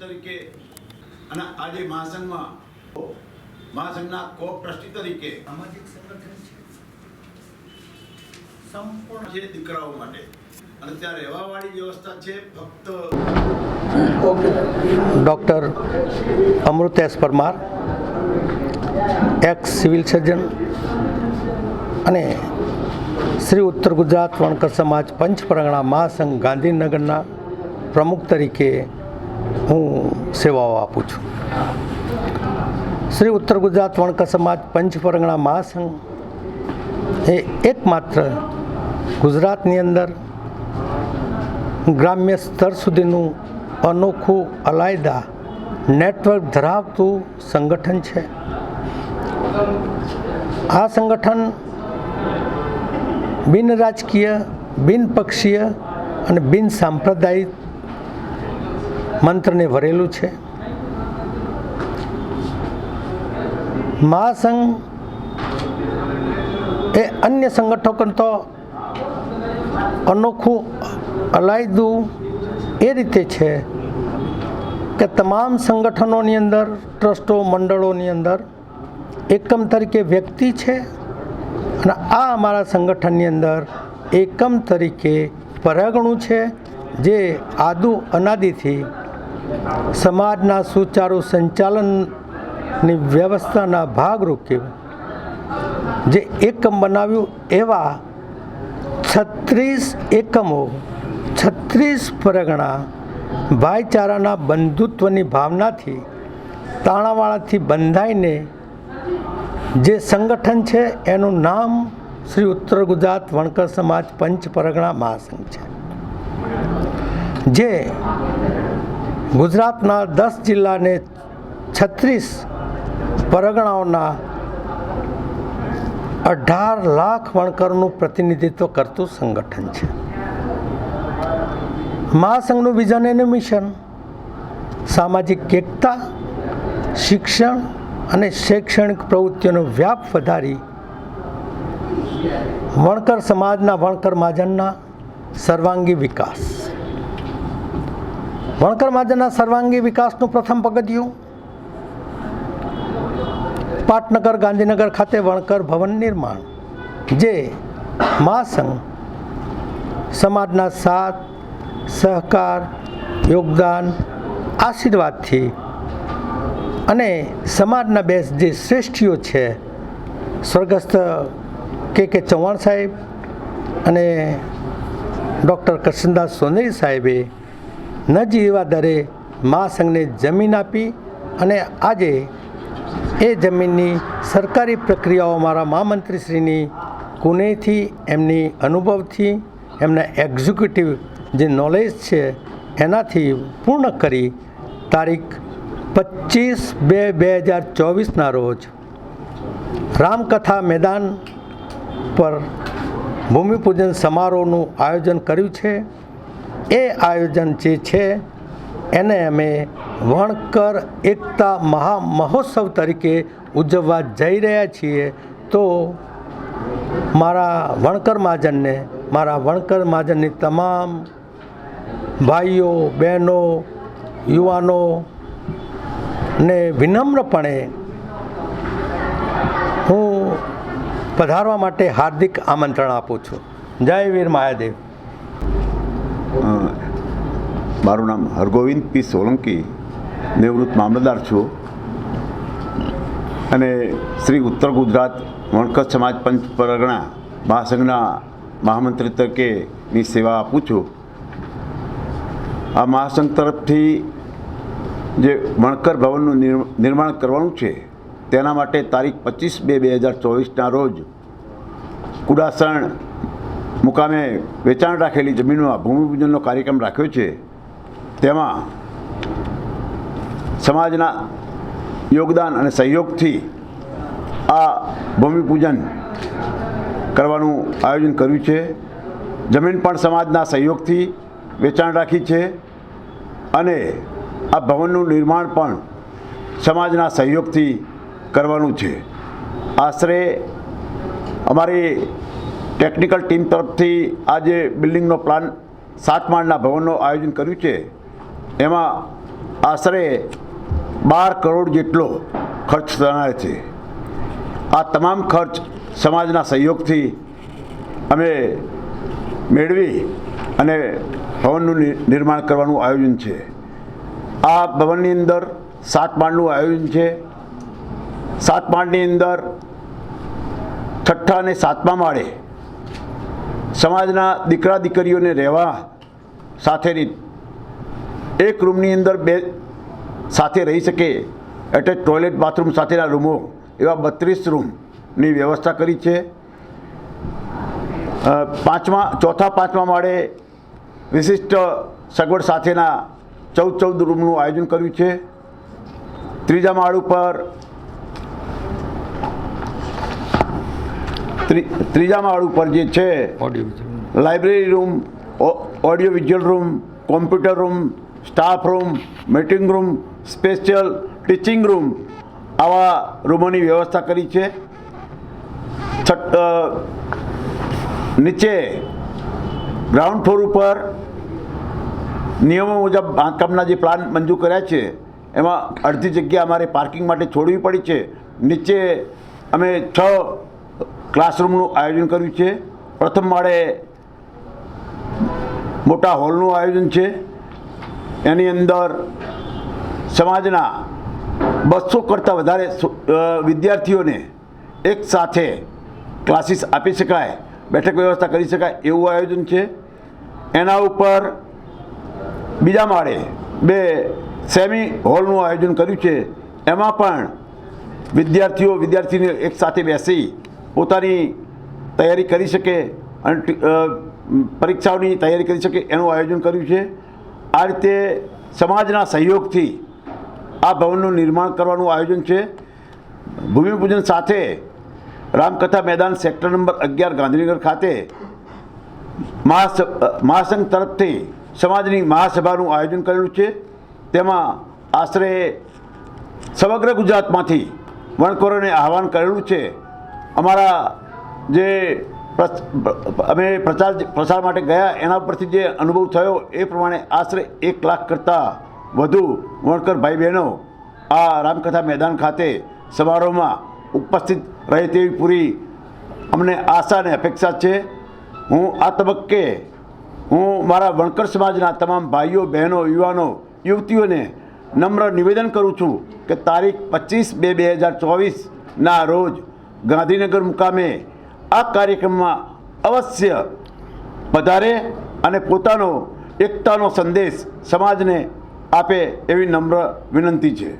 તરીકે અને આજે મહાસંઘમાં મહાસંઘના કો ટ્રસ્ટી તરીકે સામાજિક સંગઠન છે. સંપૂર્ણ છે દીકરાઓ માટે. અને ત્યાં રહેવાવાળી વ્યવસ્થા છે ફક્ત doctor Amritesh Parmar ex civil surgeon અને શ્રી ઉત્તર ગુજરાત વણકર સમાજ પંચપરગણા મહાસંઘ ગાંધીનગરના પ્રમુખ તરીકે હું સેવાઓ આપું છું. શ્રી ઉત્તર ગુજરાત વણકર સમાજ પંચપરગણા મહાસંઘ એ એકમાત્ર ગુજરાતની અંદર ગ્રામ્ય સ્તર સુધીનું અનોખું અલાયદા નેટવર્ક ધરાવતું સંગઠન છે. આ સંગઠન બિન રાજકીય, બિન પક્ષીય અને બિન સાંપ્રદાયિક મંત્રને ભરેલું છે. મહાસંઘ એ અન્ય સંગઠનો તો અનોખું, અલાયદું એ રીતે છે કે તમામ સંગઠનોની અંદર, ટ્રસ્ટો, મંડળોની અંદર એકમ તરીકે વ્યક્તિ છે અને આ અમારા સંગઠનની અંદર એકમ તરીકે પરાગણું છે જે આદુ અનાદિથી સમાજના સુચારુ સંચાલનની વ્યવસ્થાના ભાગરૂપે જે એકમ બનાવ્યું એવા છત્રીસ એકમો, છત્રીસ પરગણા ભાઈચારાના બંધુત્વની ભાવનાથી તાણાવાળાથી બંધાઈને જે સંગઠન છે એનું નામ શ્રી ઉત્તર ગુજરાત વણકર સમાજ પંચ પરગણા મહાસંઘ છે. જે ગુજરાતના દસ જિલ્લાને છત્રીસ પરગણાઓના અઢાર લાખ વણકરનું પ્રતિનિધિત્વ કરતું સંગઠન છે. મહાસંઘનું વિઝન અને મિશન, સામાજિક એકતા, શિક્ષણ અને શૈક્ષણિક પ્રવૃત્તિઓનો વ્યાપ વધારી વણકર સમાજના વણકર મહાજનના સર્વાંગી વિકાસ. વણકર માજાના સર્વાંગી વિકાસનું પ્રથમ પગથિયું પાટનગર ગાંધીનગર ખાતે વણકર ભવન નિર્માણ. જે મહાસંઘ સમાજના સાથ, સહકાર, યોગદાન, આશીર્વાદથી અને સમાજના બે જે શ્રેષ્ઠીઓ છે, સ્વર્ગસ્થ કે કે ચૌહાણ સાહેબ અને ડૉક્ટર કૃષ્ણદાસ સોનેરી સાહેબે નજીવા દરે મા સંઘને જમીન આપી અને આજે એ જમીનની સરકારી પ્રક્રિયાઓ મારા મહામંત્રીશ્રીની કુનેથી એમની અનુભવથી, એમના એક્ઝિક્યુટિવ જે નોલેજ છે એનાથી પૂર્ણ કરી તારીખ પચીસ બે બે હજાર ચોવીસના રોજ રામકથા મેદાન પર ભૂમિપૂજન સમારોહનું આયોજન કર્યું છે. એ આયોજન જે છે, એને અમે વણકર એકતા મહા મહોત્સવ તરીકે ઉજવવા જઈ રહ્યા છીએ. તો મારા વણકર મહાજનને, મારા વણકર મહાજનની તમામ ભાઈઓ, બહેનો, યુવાનો ને વિનમ્રપણે હું પધારવા માટે હાર્દિક આમંત્રણ આપું છું. જય વીર મહાદેવ. મારું નામ હરગોવિંદ પી સોલંકી, નિવૃત્ત મામલતદાર છું. અને શ્રી ઉત્તર ગુજરાત વણકર સમાજ પંચ પરગણા મહાસંઘના મહામંત્રી તરીકેની સેવા આપું છું. આ મહાસંઘ તરફથી જે વણકર ભવનનું નિર- નિર્માણ કરવાનું છે, તેના માટે તારીખ પચીસ બે બે હજાર ચોવીસના રોજ કુડાસણ મુકામે વેચાણ રાખેલી જમીનમાં ભૂમિપૂજનનો કાર્યક્રમ રાખ્યો છે. તેમાં સમાજના યોગદાન અને સહયોગથી આ ભૂમિપૂજન કરવાનું આયોજન કર્યું છે. જમીન પણ સમાજના સહયોગથી વેચાણ રાખી છે અને આ ભવનનું નિર્માણ પણ સમાજના સહયોગથી કરવાનું છે. આશરે અમારી ટેકનિકલ ટીમ તરફથી આ જે બિલ્ડિંગનો પ્લાન સાત માળના ભવનનું આયોજન કર્યું છે. એમાં આશરે બાર કરોડ જેટલો ખર્ચ થનાર છે. આ તમામ ખર્ચ સમાજના સહયોગથી અમે મેળવી અને ભવનનું નિર્માણ કરવાનું આયોજન છે. આ ભવનની અંદર સાત માળનું આયોજન છે. સાત માળની અંદર છઠ્ઠા અને સાતમા માળે સમાજના દીકરા દીકરીઓને રહેવા સાથેની એક રૂમની અંદર બે સાથે રહી શકે. એટલે ટોયલેટ બાથરૂમ સાથેના રૂમો. એવા બત્રીસ રૂમની વ્યવસ્થા કરી છે. પાંચમા ચોથા પાંચમા માળે વિશિષ્ટ સગવડ સાથેના ચૌદ ચૌદ રૂમનું આયોજન કર્યું છે. ત્રીજા માળ ઉપર ત્રી- ત્રીજા માળ ઉપર જે છે library room audio visual room computer room staff room meeting room special teaching room આવા રૂમોની વ્યવસ્થા કરી છે. નીચે ગ્રાઉન્ડ ફ્લોર ઉપર નિયમો મુજબ બાંધકામના જે પ્લાન મંજૂર કર્યા છે, એમાં અડધી જગ્યા અમારે પાર્કિંગ માટે છોડવી પડી છે. નીચે અમે છ ક્લાસરૂમનું આયોજન કર્યું છે. પ્રથમ માળે મોટા હોલનું આયોજન છે. એની અંદર સમાજના બસો કરતાં વધારે વિદ્યાર્થીઓને એક સાથે ક્લાસીસ આપી શકાય, બેઠક વ્યવસ્થા કરી શકાય એવું આયોજન છે. એના ઉપર બીજા માળે બે સેમી હોલનું આયોજન કર્યું છે. એમાં પણ વિદ્યાર્થીઓ વિદ્યાર્થીને એક સાથે બેસી પોતાની તૈયારી કરી શકે અને પરીક્ષાઓની તૈયારી કરી શકે એનું આયોજન કર્યું છે. આ રીતે સમાજના સહયોગથી આ ભવનનું નિર્માણ કરવાનું આયોજન છે. ભૂમિપૂજન સાથે રામકથા મેદાન સેક્ટર નંબર અગિયાર ગાંધીનગર ખાતે મહાસ, મહાસંઘ તરફથી સમાજની મહાસભાનું આયોજન કરેલું છે. તેમાં આશરે સમગ્ર ગુજરાતમાંથી વણકોરોને આહવાન કરેલું છે. અમારા જે અમે પ્રચાર પ્રસાર માટે ગયા, એના પરથી જે અનુભવ થયો, એ પ્રમાણે આશરે એક લાખ કરતાં વધુ વણકર ભાઈ બહેનો આ રામકથા મેદાન ખાતે સમારોહમાં ઉપસ્થિત રહે તેવી પૂરી અમને આશા અને અપેક્ષા છે. હું આ તબક્કે, હું મારા વણકર સમાજના તમામ ભાઈઓ, બહેનો, યુવાનો, યુવતીઓને નમ્ર નિવેદન કરું છું કે તારીખ પચીસ બે બે હજાર ચોવીસના રોજ ગાંધીનગર મુકામે આ કાર્યક્રમમાં અવશ્ય પધારે અને પોતાનો એકતાનો સંદેશ સમાજને આપે એવી નમ્ર વિનંતી છે.